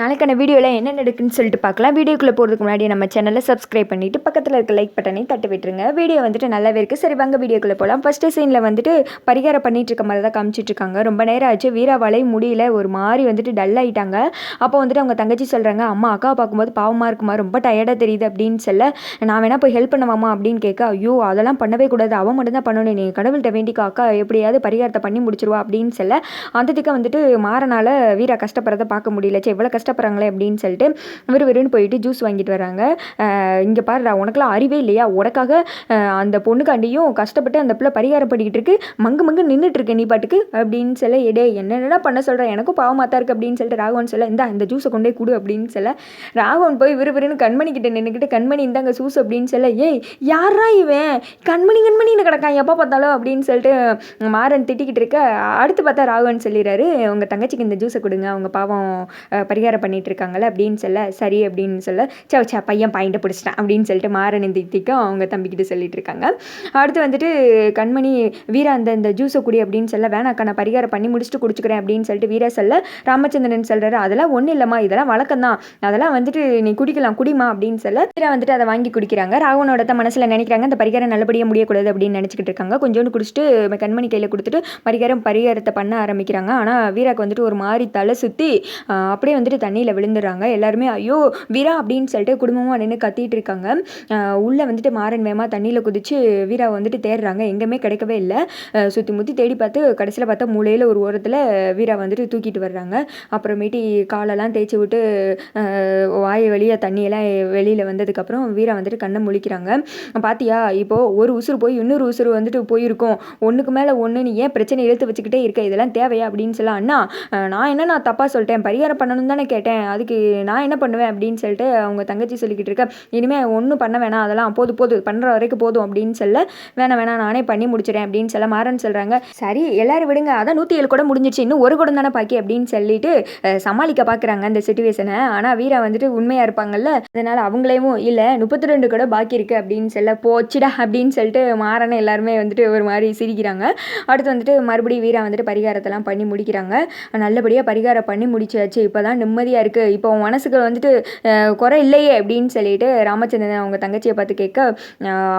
நாளைக்கான வீடியோவில் என்ன நடக்குன்னு சொல்லிட்டு பார்க்கலாம். வீடியோக்குள்ளே போகிறதுக்கு முன்னாடி நம்ம சேனலை சப்ஸ்கிரைப் பண்ணிவிட்டு பக்கத்தில் இருக்க லைக் பட்டனை தட்டி விட்டுருங்க. வீடியோ வந்துட்டு நல்லாவே இருக்குது சரி வாங்க வீடியோக்குள்ளே போகலாம் ஃபஸ்ட்டு சீனில் வந்துட்டு பரிகாரம் பண்ணிகிட்டு இருக்க மாதிரி தான் காமிச்சிட்ருக்காங்க ரொம்ப நேரம் ஆச்சு. வீராவாலை முடியல. ஒரு மாதிரி வந்துட்டு டல் ஆகிட்டாங்க அப்போ வந்துட்டு அவங்க தங்கச்சி சொல்கிறாங்க அம்மா அக்கா பார்க்கும்போது பாவமாக இருக்குமா? ரொம்ப டயர்டாக தெரியுது அப்படின்னு சொல்ல நான் வேணால் போய் ஹெல்ப் பண்ணவாமா அப்படின்னு கேட்க ஐயோ அதெல்லாம் பண்ணவே கூடாது. அவன் மட்டும் தான் பண்ணணும். நீங்கள் கடவுள்கிட்ட வேண்டிக்கோ. அக்கா எப்படியாவது பரிகாரத்தை பண்ணி முடிச்சிருவா அப்படின்னு சொல்ல அந்தத்துக்கு வந்துட்டு மாறனால வீரா கஷ்டப்படுறத பார்க்க முடியல. சே கஷ்டம் கஷ்டப்படுறாங்களே அப்படின்னு சொல்லிட்டு விறுவிறுன்னு போயிட்டு ஜூஸ் வாங்கிட்டு வராங்க இங்கே பாருடா உனக்குலாம் அறிவே இல்லையா? உனக்காக அந்த பொண்ணுக்காண்டியும் கஷ்டப்பட்டு அந்த பிள்ளை பரிகாரம் பண்ணிக்கிட்டு இருக்கு. மங்கு மங்கு நின்றுட்டு இருக்கு நீ பாட்டுக்கு அப்படின்னு சொல்ல எடே என்னென்னா பண்ண சொல்கிறேன் எனக்கும் பாவமாக தான் இருக்குது அப்படின்னு சொல்லிட்டு ராகவன் சொல்ல இந்த இந்த ஜூஸை கொண்டே கொடு அப்படின்னு சொல்ல. ராகவன் போய் விறுவிறுன்னு கண்மணிக்கிட்ட நின்றுக்கிட்டு கண்மணி இந்தாங்க ஜூஸ் அப்படின்னு சொல்ல ஏய் யாரா இவன்? கண்மணி கண்மணின்னு கிடக்கான் எப்போ பார்த்தாலும் அப்படின்னு சொல்லிட்டு மாறன் திட்டிக்கிட்டு இருக்க அடுத்து பார்த்தா ராகவன் சொல்லிடுறாரு உங்கள் தங்கச்சிக்கு இந்த ஜூஸை கொடுங்க அவங்க பாவம் அஹ், பரிகாரம் பண்ணிட்டு இருக்காங்கல்ல அப்படின்னு சொல்ல சரி அப்படின்னு சொல்ல சே சே பையன் பாயிண்ட்டை பிடிச்சிட்டேன் அப்படின்னு சொல்லிட்டு மாறன் அவங்க தம்பிக்கிட்ட சொல்லிட்டு இருக்காங்க அடுத்து வந்துட்டு கண்மணி வீரா அந்த இந்த ஜூஸை குடி அப்படின்னு சொல்ல வேணாக்கா நான் பரிகாரம் பண்ணி முடிச்சுட்டு குடிச்சுக்கிறேன் அப்படின்னு சொல்லிட்டு வீரா சொல்ல ராமச்சந்திரன் சொல்கிறாரு அதெல்லாம் ஒன்றும் இல்லைம்மா இதெல்லாம் வழக்கம் தான். அதெல்லாம் வந்துட்டு நீ குடிக்கலாம் குடிமா அப்படின்னு சொல்ல வீரா வந்துட்டு அதை வாங்கி குடிக்கிறாங்க. ராவனோட தான் மனசில் நினைக்கிறாங்க அந்த பரிகாரம் நல்லபடியாக முடியக்கூடாது அப்படின்னு நினச்சிக்கிட்டு இருக்காங்க. கொஞ்சோண்டு குடிச்சிட்டு கண்மணி கையில் கொடுத்துட்டு பரிகாரம் பரிகாரத்தை பண்ண ஆரம்பிக்கிறாங்க. ஆனால் வீராக்கு வந்துட்டு ஒரு மாதிரி தலை சுற்றி அப்படியே வந்துட்டு தண்ணியில் விழுந்துடுறாங்க. எல்லாருமே ஐயோ வீரா அப்படின்னு சொல்லிட்டு குடும்பமாக நின்று கத்திட்டு இருக்காங்க. உள்ளே வந்துட்டு மாறன் வேமா தண்ணியில் குதிச்சு வீரா வந்துட்டு தேடுறாங்க எங்கேயுமே கிடைக்கவே இல்லை. சுற்றி முற்றி தேடி பார்த்து கடைசியில் பார்த்தா மூலையில் ஒரு ஓரத்தில் வீரா வந்துட்டு தூக்கிட்டு வர்றாங்க. அப்புறமேட்டி காலெல்லாம் தேய்ச்சி விட்டு வாய வாய் வெளியே தண்ணியெல்லாம் வெளியில் வந்ததுக்கப்புறம் வீரா வந்துட்டு கண்ணை முழிக்கிறாங்க. பார்த்தியா இப்போது ஒரு உசுறு போய் இன்னொரு உசுறு வந்துட்டு போயிருக்கோம். ஒன்றுக்கு மேலே ஒன்று நீ ஏன் பிரச்சனை இழுத்து வச்சுக்கிட்டே இருக்க? இதெல்லாம் தேவையா? அப்படின்னு சொல்லலாம் அண்ணா நான் என்ன நான் தப்பாக சொல்லிட்டேன்? பரிகாரம் பண்ணணும் தானே கேட்டேன். அதுக்கு நான் என்ன பண்ணுவேன் அப்படின்னு சொல்லிட்டு அவங்க தங்கச்சி சொல்லிக்கிட்டு இருக்க இனிமேல் ஒன்றும் பண்ண வேணாம் அதெல்லாம் போது போது பண்ணுற வரைக்கும் போதும் அப்படின்னு சொல்ல வேணாம் வேணாம் நானே பண்ணி முடிச்சிடறேன் அப்படின்னு சொல்ல மாறன்னு சொல்கிறாங்க சரி எல்லாரும் விடுங்க அதான் நூற்றி ஏழு கூட முடிஞ்சிச்சு இன்னும் ஒரு குடம் தானே பாக்கி அப்படின்னு சொல்லிட்டு சமாளிக்க பார்க்குறாங்க அந்த சுச்சுவேஷனை ஆனால் வீரா வந்துட்டு உண்மையாக இருப்பாங்கல்ல அதனால் அவங்களையும் இல்லை முப்பத்தி ரெண்டு கூட பாக்கி இருக்குது அப்படின்னு சொல்ல போச்சுடா அப்படின்னு சொல்லிட்டு மாறன எல்லாருமே வந்துட்டு ஒரு மாதிரி சிரிக்கிறாங்க. அடுத்து வந்துட்டு மறுபடியும் வீரா வந்துட்டு பரிகாரத்தெல்லாம் பண்ணி முடிக்கிறாங்க. நல்லபடியாக பரிகாரம் பண்ணி முடிச்சாச்சு. இப்போ தான் நிம்மதியாக இருக்குது இப்போ உன் மனசுக்கு வந்துட்டு குறை இல்லையே அப்படின்னு சொல்லிட்டு ராமச்சந்திரன் அவங்க தங்கச்சியை பார்த்து கேட்க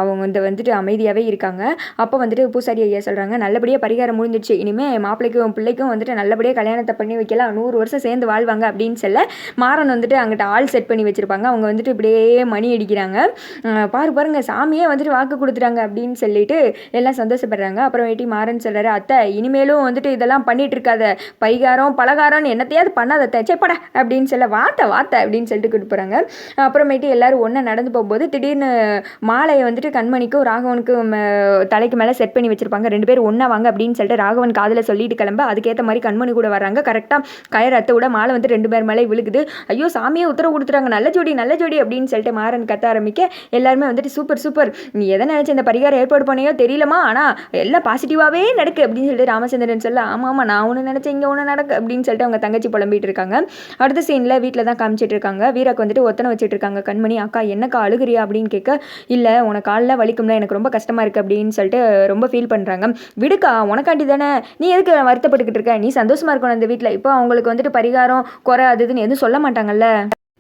அவங்க வந்து வந்துட்டு அமைதியாகவே இருக்காங்க. அப்போ வந்துட்டு பூசாரி ஐயா சொல்கிறாங்க நல்லபடியாக பரிகாரம் முடிஞ்சிடுச்சு. இனிமேல் மாப்பிள்ளைக்கும் பிள்ளைக்கும் வந்துட்டு நல்லபடியாக கல்யாணத்தை பண்ணி வைக்கலாம். நூறு வருஷம் சேர்ந்து வாழ்வாங்க அப்படின்னு சொல்ல மாறன் வந்துட்டு அங்கிட்ட ஆள் செட் பண்ணி வச்சுருப்பாங்க. அவங்க வந்துட்டு இப்படியே மணி அடிக்கிறாங்க. பாரு பாருங்க சாமியே வந்துட்டு வாக்கு கொடுத்துட்டாங்க அப்படின்னு சொல்லிட்டு எல்லாம் சந்தோஷப்படுறாங்க. அப்புறம் வேட்டி மாறன் சொல்கிறாரு அத்தை இனிமேலும் வந்துட்டு இதெல்லாம் பண்ணிகிட்டு இருக்காத. பரிகாரம் பலகாரம்னு என்னத்தையாவது பண்ணாத அத்தை. சே அப்படின்னு சொல்ல வாத்த வாத்த அப்படின்னு சொல்லிட்டு கூட்டு போகிறாங்க அப்புறமேட்டு எல்லாரும் ஒன்றா நடந்து போகும்போது திடீர்னு மாலையை வந்துட்டு கண்மணிக்கும் ராகவனுக்கும் தலைக்கு மேலே செட் பண்ணி வச்சுருப்பாங்க. ரெண்டு பேரும் ஒன்றா வாங்க அப்படின்னு சொல்லிட்டு ராகவன் காதில் சொல்லிட்டு கிளம்ப அதுக்கேற்ற மாதிரி கண்மணி கூட வராங்க கரெக்டாக கயிறு அத்தை விட மாலை வந்து ரெண்டு பேர் மேலே விழுகுது. ஐயோ சாமியே உத்தரவு கொடுத்துறாங்க நல்ல ஜோடி நல்ல ஜோடி அப்படின்னு சொல்லிட்டு மாறன் கத்த ஆரம்பிக்க எல்லாருமே வந்துட்டு சூப்பர் சூப்பர் நீ எதை நினச்சி இந்த பரிகாரம் ஏற்பாடு பண்ணியோ தெரியலமா ஆனால் எல்லாம் பாசிட்டிவாகவே நடக்கு அப்படின்னு சொல்லிட்டு ராமச்சந்திரன் சொல்ல ஆமாம் ஆமாம் நான் ஒன்று நினச்சேன் இங்கே ஒன்று நடக்கு அப்படின்னு சொல்லிட்டு அவங்க தங்கச்சி புலம்பிட்டு இருக்காங்க. அடுத்த சீனில் வீட்டில் தான் காமிச்சிட்டு இருக்காங்க. வீராக்கு வந்துட்டு ஒத்தனை வச்சுட்டு இருக்காங்க. கண்மணி அக்கா என்னக்கா அழுகுறியா? அப்படின்னு கேட்க இல்லை உனக்கு காலில் வலிக்கும்ல எனக்கு ரொம்ப கஷ்டமாக இருக்குது அப்படின்னு சொல்லிட்டு ரொம்ப ஃபீல் பண்ணுறாங்க விடுக்கா உனக்காண்டி தானே? நீ எதுக்கு வருத்தப்பட்டுக்கிட்டு இருக்க? நீ சந்தோஷமாக இருக்கணும் அந்த வீட்டில் இப்போ அவங்களுக்கு வந்துட்டு பரிகாரம் குறை அது இதுன்னு எதுவும் சொல்ல மாட்டாங்கல்ல?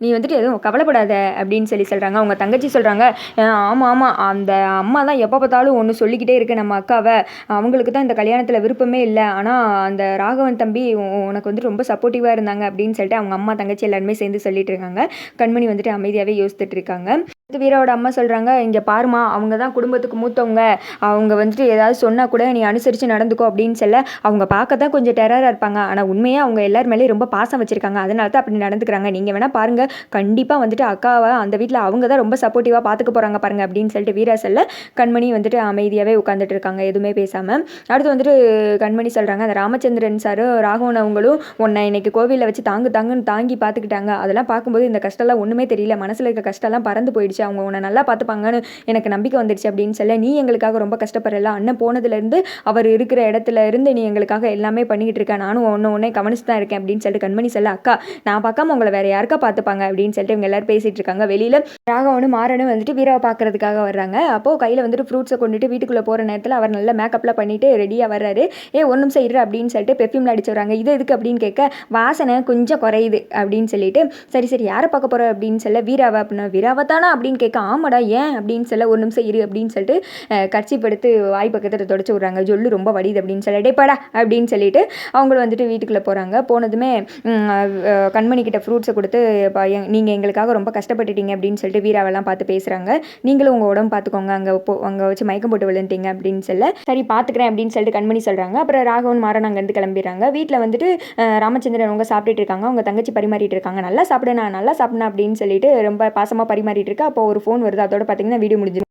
நீ வந்துட்டு எதுவும் கவலைப்படாத அப்படின்னு சொல்லி சொல்கிறாங்க அவங்க தங்கச்சி சொல்கிறாங்க ஆமாம் ஆமாம் அந்த அம்மா தான் எப்போ பார்த்தாலும் ஒன்று சொல்லிக்கிட்டே இருக்கு நம்ம அக்காவை. அவங்களுக்கு தான் இந்த கல்யாணத்தில் விருப்பமே இல்லை. ஆனால் அந்த ராகவன் தம்பி உ- உனக்கு வந்துட்டு ரொம்ப சப்போர்ட்டிவாக இருந்தாங்க. அப்படின்னு சொல்லிட்டு அவங்க அம்மா தங்கச்சி எல்லாருமே சேர்ந்து சொல்லிட்டு இருக்காங்க. கண்மணி வந்துட்டு அமைதியாகவே யோசித்துட்டு இருக்காங்க. அடுத்து வீராவோட அம்மா சொல்கிறாங்க இங்கே பாருமா அவங்க தான் குடும்பத்துக்கு மூத்தவங்க. அவங்க வந்துட்டு ஏதாவது சொன்னால் கூட நீ அனுசரித்து நடந்துக்கோ அப்படின்னு சொல்ல அவங்க பார்க்க தான் கொஞ்சம் டெரராக இருப்பாங்க. ஆனால் உண்மையாக அவங்க எல்லார் மேலேயும் ரொம்ப பாசம் வச்சுருக்காங்க. அதனால தான் அப்படி நடந்துக்கிறாங்க. நீங்கள் வேணால் பாருங்கள் கண்டிப்பாக வந்துட்டு அக்காவை அந்த வீட்டில் அவங்க தான் ரொம்ப சப்போர்ட்டிவாக பார்த்துக்க போகிறாங்க பாருங்க அப்படின்னு சொல்லிட்டு வீரா சொல்ல கண்மணி வந்துட்டு அமைதியாகவே உட்காந்துட்டு இருக்காங்க எதுவுமே பேசாமல் அடுத்து வந்துட்டு கண்மணி சொல்கிறாங்க அந்த ராமச்சந்திரன் சார் ராகவன் அவங்களும் உன்னை இன்னைக்கு கோவிலில் வச்சு தாங்கு தாங்குன்னு தாங்கி பார்த்துக்கிட்டாங்க அதெல்லாம் பார்க்கும்போது இந்த கஷ்டம்லாம் ஒன்றுமே தெரியல. மனசில் இருக்க கஷ்டம்லாம் பறந்து போயிடுச்சு. வந்துருச்சு. அவங்க உன்னை நல்லா பார்த்துப்பாங்கன்னு எனக்கு நம்பிக்கை வந்துருச்சு அப்படின்னு சொல்ல நீ எங்களுக்காக ரொம்ப கஷ்டப்படுறல அண்ணன் போனதுலேருந்து அவர் இருக்கிற இடத்துல இருந்து நீ எங்களுக்காக எல்லாமே பண்ணிக்கிட்டு இருக்க. நானும் ஒன்று ஒன்றே கவனிச்சு தான் இருக்கேன் அப்படின்னு சொல்லிட்டு கண்மணி சொல்ல அக்கா நான் பார்க்காம உங்களை வேற யாருக்கா பார்த்துப்பாங்க? அப்படின்னு சொல்லிட்டு இவங்க எல்லாரும் பேசிட்டு இருக்காங்க. வெளியில் ராகவனும் மாறனும் வந்துட்டு வீராவை பார்க்கறதுக்காக வர்றாங்க. அப்போது கையில் வந்துட்டு ஃப்ரூட்ஸை கொண்டுட்டு வீட்டுக்குள்ளே போகிற நேரத்தில் அவர் நல்ல மேக்கப்லாம் பண்ணிட்டு ரெடியாக வர்றாரு. ஏ ஒரு நிமிஷம் இரு அப்படின்னு சொல்லிட்டு பெர்ஃப்யூம்ல அடிச்சு வராங்க இது எதுக்கு? அப்படின்னு கேட்க வாசனை கொஞ்சம் குறையுது அப்படின்னு சொல்லிட்டு சரி சரி யாரை பார்க்க போகிறோம் அப்படின்னு சொல்ல வீராவை அப்படின்னா வீராவை தானா? அப்படின்னு கேட்க ஆமாடா ஏன் அப்படின்னு சொல்ல ஒரு நிமிஷம் இரு அப்படின்னு சொல்லிட்டு கட்சி படுத்து வாய் பக்கத்தில் தொடச்சி விட்றாங்க. ஜொல்லு ரொம்ப வடியுது அப்படின்னு சொல்லி டேப்பாடா அப்படின்னு சொல்லிட்டு அவங்களும் வந்துட்டு வீட்டுக்குள்ளே போகிறாங்க போனதுமே கண்மணி கிட்ட ஃப்ரூட்ஸை கொடுத்து நீங்கள் எங்களுக்காக ரொம்ப கஷ்டப்பட்டுட்டீங்க அப்படின்னு சொல்லிட்டு வீராவெல்லாம் பார்த்து பேசுகிறாங்க நீங்களும் உங்கள் உடம்பு பார்த்துக்கோங்க. அங்கே போ அங்கே வச்சு மயக்கம் போட்டு விழுந்துட்டீங்க அப்படின்னு சொல்ல சரி பார்த்துக்கிறேன் அப்படின்னு சொல்லிட்டு கண்மணி சொல்கிறாங்க அப்புறம் ராகவன் மாறன் அங்கேருந்து கிளம்பிடுறாங்க. வீட்டில் வந்துட்டு ராமச்சந்திரன் அவங்க சாப்பிட்டுட்டு இருக்காங்க. அவங்க தங்கச்சி பரிமாறிட்டு இருக்காங்க. நல்லா சாப்பிடுனா நான் நல்லா சாப்பிடணும் அப்படின்னு சொல்லிட்டு ரொம்ப பாசமாக பரிமாறிட்டு இருக்கா. அப்போ ஒரு ஃபோன் வருது அதோட பார்த்தீங்கன்னா வீடியோ முடிஞ்சு